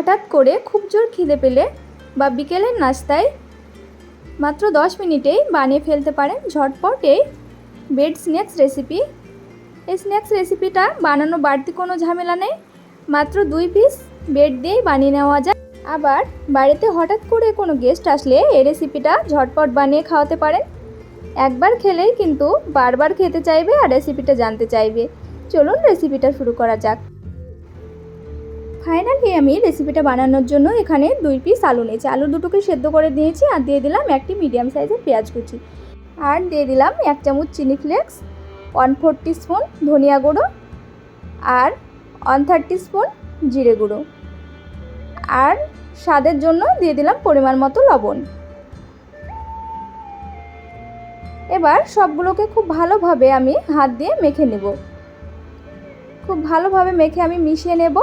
হঠাৎ করে খুব জোর খিদে পেলে বা বিকেলের নাস্তায় মাত্র দশ মিনিটেই বানিয়ে ফেলতে পারেন ঝটপট এই বেড স্ন্যাক্স রেসিপি। এই স্ন্যাক্স রেসিপিটা বানানো বাড়তি কোনো ঝামেলা নেই, মাত্র দুই পিস বেড দিয়েই বানিয়ে নেওয়া যায়। আবার বাড়িতে হঠাৎ করে কোনো গেস্ট আসলে এই রেসিপিটা ঝটপট বানিয়ে খাওয়াতে পারেন। একবার খেলেই কিন্তু বারবার খেতে চাইবে আর রেসিপিটা জানতে চাইবে। চলুন রেসিপিটা শুরু করা যাক। ফাইনালি আমি রেসিপিটা বানানোর জন্য এখানে দুই পিস আলু নিয়েছি। আলু দুটোকে সেদ্ধ করে দিয়েছি আর দিয়ে দিলাম একটি মিডিয়াম সাইজের পেঁয়াজ কুচি। আর দিয়ে দিলাম এক চামচ চিনি ফ্লেক্স ওয়ান ফোর স্পুন ধনিয়া গুঁড়ো আর ওয়ান থার্টি স্পুন জিরে গুঁড়ো। আর স্বাদের জন্য দিয়ে দিলাম পরিমাণ মতো লবণ। এবার সবগুলোকে খুব ভালোভাবে আমি হাত দিয়ে মেখে নেব। খুব ভালোভাবে মেখে আমি মিশিয়ে নেব।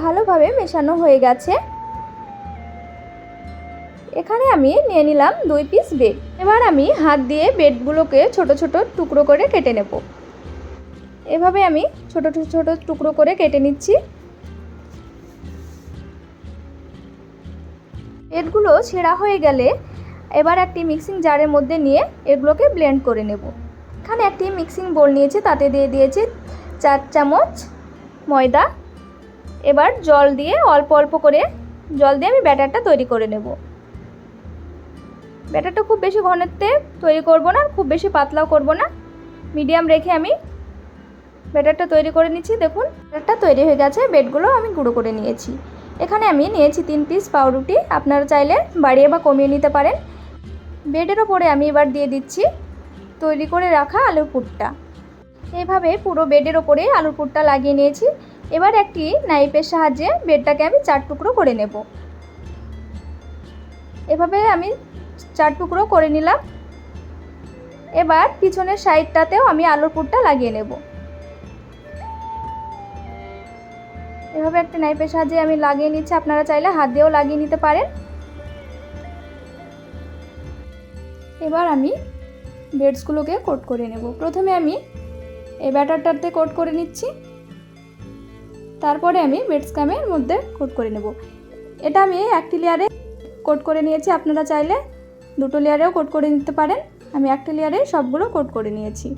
ভালোভাবে মেশানো হয়ে গেছে। এখানে আমি নিয়ে নিলাম দুই পিস বেড এবার আমি হাত দিয়ে বেডগুলোকে ছোট ছোট টুকরো করে কেটে নেব। এভাবে আমি ছোট ছোট টুকরো করে কেটে নিচ্ছি। বেডগুলো ছেঁড়া হয়ে গেলে এবার একটি মিক্সিং জারের মধ্যে নিয়ে এগুলোকে ব্লেন্ড করে নেব। এখানে একটি মিক্সিং বোল নিয়েছি, তাতে দিয়ে দিয়েছি চার চামচ ময়দা। এবার জল দিয়ে অল্প অল্প করে জল দিয়ে আমি ব্যাটারটা তৈরি করে নেব। ব্যাটারটা খুব বেশি ঘনত্বে তৈরি করব না, খুব বেশি পাতলাও করব না। মিডিয়াম রেখে আমি ব্যাটারটা তৈরি করে নিচ্ছি। দেখুন, ব্যাটারটা তৈরি হয়ে গেছে, বেডগুলো আমি গুঁড়ো করে নিয়েছি। এখানে আমি নিয়েছি তিন পিস পাউরুটি, আপনারা চাইলে বাড়িয়ে বা কমিয়ে নিতে পারেন। বেডের ওপরে আমি এবার দিয়ে দিচ্ছি তৈরি করে রাখা আলুর পুরটা। এইভাবে পুরো বেডের ওপরে আলুর পুরটা লাগিয়ে নিয়েছি। এবার একটি নাইফের সাহায্যে বেডটাকে আমি চার টুকরো করে নেব। এভাবে আমি চার টুকরো করে নিলাম। এবার পিছনের সাইডটাতেও আমি আলুর পুরটা লাগিয়ে নেব। এভাবে একটা নাইফের সাহায্যে আমি লাগিয়ে নিচ্ছি। আপনারা চাইলে হাত দিয়েও লাগিয়ে নিতে পারেন। এবার আমি বেডসগুলোকে কোট করে নেব। প্রথমে আমি এই ব্যাটারটাতে কোট করে নিচ্ছি। তারপরে আমি বেডসকামের মধ্যে কোট করে নেব। এটা আমি একটি লেয়ারে কোট করে নিয়েছি, আপনারা চাইলে দুটো লেয়ারেও কোট করে নিতে পারেন। আমি একটা লেয়ারে সবগুলো কোট করে নিয়েছি।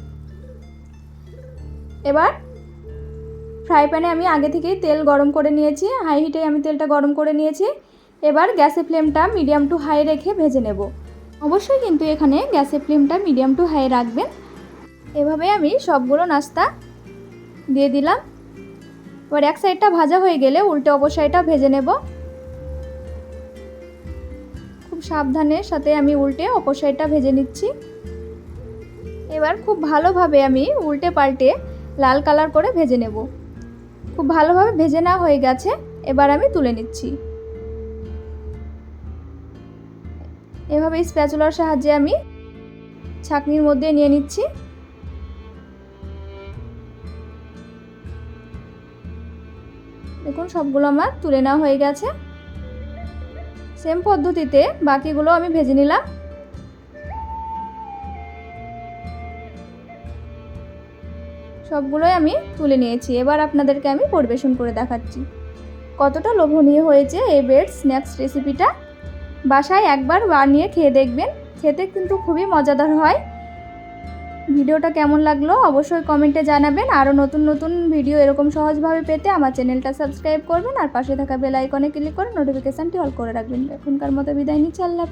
এবার ফ্রাই প্যানে আমি আগে থেকেই তেল গরম করে নিয়েছি, হাই হিটে আমি তেলটা গরম করে নিয়েছি। এবার গ্যাসের ফ্লেমটা মিডিয়াম টু হাই রেখে ভেজে নেব। অবশ্যই কিন্তু এখানে গ্যাসের ফ্লেমটা মিডিয়াম টু হাই রাখবেন। এভাবে আমি সবগুলো নাস্তা দিয়ে দিলাম। এবার এক সাইডটা ভাজা হয়ে গেলে উল্টে অপর সাইডটা ভেজে নেব। খুব সাবধানের সাথে আমি উল্টে অপর সাইডটা ভেজে নিচ্ছি। এবার খুব ভালোভাবে আমি উল্টে পাল্টে লাল কালার করে ভেজে নেব। খুব ভালোভাবে ভেজে নেওয়া হয়ে গেছে, এবার আমি তুলে নিচ্ছি। এভাবে স্প্যাচুলার সাহায্যে আমি ছাকনির মধ্যে নিয়ে নিচ্ছি। দেখুন, সবগুলো আমার তুলে নেওয়া হয়ে গেছে। সেম পদ্ধতিতে বাকিগুলো আমি ভেজে নিলাম। সবগুলোই আমি তুলে নিয়েছি। এবার আপনাদেরকে আমি পরিবেশন করে দেখাচ্ছি। কতটা লোভনীয় হয়েছে এই বেড স্ন্যাক্স রেসিপিটা। বাসায় একবার বানিয়ে খেয়ে দেখবেন। খেতে কিন্তু খুবই মজাদার হয়। ভিডিওটা কেমন লাগল অবশ্যই কমেন্টে জানাবেন আরও নতুন নতুন ভিডিও এরকম সহজভাবে পেতে আমার চ্যানেলটা সাবস্ক্রাইব করবেন আর পাশে থাকা বেল আইকনে ক্লিক করে নোটিফিকেশানটি অল করে রাখবেন এখনকার মতো বিদায় নিচ্ছি, আল্লাহ।